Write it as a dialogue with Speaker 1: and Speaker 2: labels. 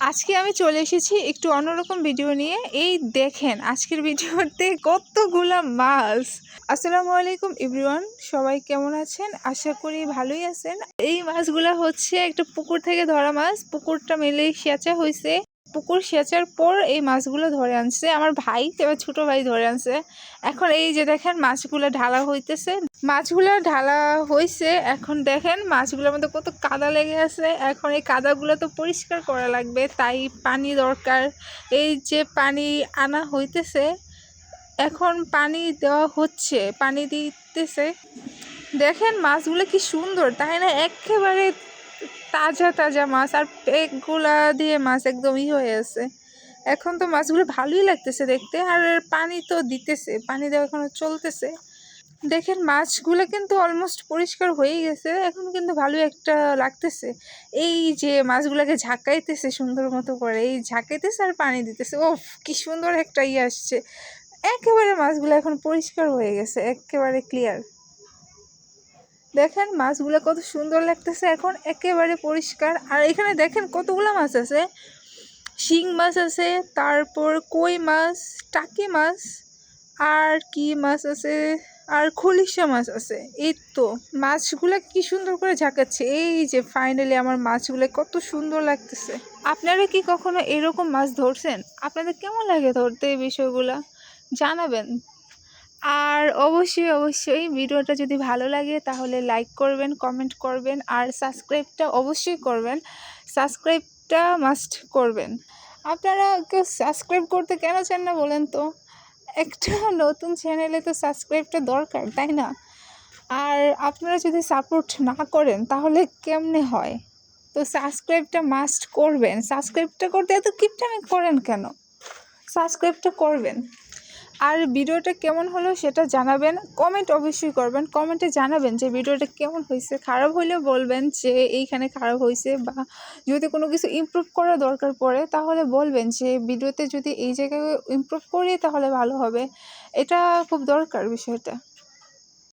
Speaker 1: আজকে আমি চলে এসেছি একটু অন্যরকম ভিডিও নিয়ে। এই দেখেন, আজকের ভিডিওতে কতগুলা মাছ। আসসালামু আলাইকুম এভরিওয়ান, সবাই কেমন আছেন? আশা করি ভালোই আছেন। এই মাছগুলা হচ্ছে একটা পুকুর থেকে ধরা মাছ। পুকুরটা মেলে সেচা হয়েছে পুকুর সেচার পর এই মাছগুলো ধরে আনছে। আমার ভাই, এবার ছোট ভাই ধরে আনছে। এখন এই যে দেখেন, মাছগুলো ঢালা হইতেছে। মাছগুলো ঢালা হয়েছে এখন দেখেন, মাছগুলোর মধ্যে কত কাদা লেগে আছে। এখন এই কাদাগুলো তো পরিষ্কার করা লাগবে, তাই পানি দরকার। এই যে পানি আনা হইতেছে, এখন পানি দেওয়া হচ্ছে, পানি দিতেছে। দেখেন, মাছগুলো কি সুন্দর, তাই না? একেবারে তাজা তাজা মাছ আর পেকগুলা দিয়ে মাছ একদম ই হয়ে আছে। এখন তো মাছগুলো ভালোই লাগতেছে দেখতে আর পানি তো দিতেছে, পানি দেওয়া এখনও চলতেছে। দেখেন মাছগুলো কিন্তু অলমোস্ট পরিষ্কার হয়ে গেছে, এখন কিন্তু ভালো একটা লাগতেছে। এই যে মাছগুলোকে ঝাঁকাইতেছে সুন্দর মতো করে, এই ঝাঁকাইতেছে আর পানি দিতেছে ও কি সুন্দর একটা ইয়ে আসছে। একেবারে মাছগুলো এখন পরিষ্কার হয়ে গেছে, একেবারে ক্লিয়ার দেখেন মাছগুলো কত সুন্দর লাগতেছে এখন একেবারে পরিষ্কার। আর এখানে দেখেন কতগুলো মাছ আছে। শিং মাছ আছে, তারপর কই মাছ, টাকি মাছ, আর কি মাছ আছে, আর খলিশা মাছ আছে। এই তো, মাছগুলো কি সুন্দর করে ঝাঁকাচ্ছে। এই যে ফাইনালি আমার মাছগুলো কত সুন্দর লাগতেছে। আপনারা কি কখনো এরকম মাছ ধরছেন? আপনাদের কেমন লাগে ধরতে এই বিষয়গুলো? জানাবেন। আর অবশ্যই অবশ্যই ভিডিওটা যদি ভালো লাগে তাহলে লাইক করবেন কমেন্ট করবেন আর সাবস্ক্রাইবটা অবশ্যই করবেন। সাবস্ক্রাইবটা মাস্ট করবেন। আপনারা কেউ সাবস্ক্রাইব করতে কেন চান না বলেন তো? একটা নতুন চ্যানেলে তো সাবস্ক্রাইবটা দরকার, তাই না? আর আপনারা যদি সাপোর্ট না করেন তাহলে কেমনে হয়? তো সাবস্ক্রাইবটা মাস্ট করবেন। সাবস্ক্রাইবটা করতে এত কিপটামি করেন কেন? সাবস্ক্রাইবটা করবেন। আর ভিডিওটা কেমন হলো সেটা জানাবেন। কমেন্ট অবশ্যই করবেন। কমেন্টে জানাবেন যে ভিডিওটা কেমন হয়েছে, খারাপ হলেও বলবেন যে এইখানে খারাপ হয়েছে বা যদি কোনো কিছু ইমপ্রুভ করা দরকার পড়ে তাহলে বলবেন যে ভিডিওতে যদি এই জায়গায় ইমপ্রুভ করি তাহলে ভালো হবে। এটা খুব দরকার বিষয়টা।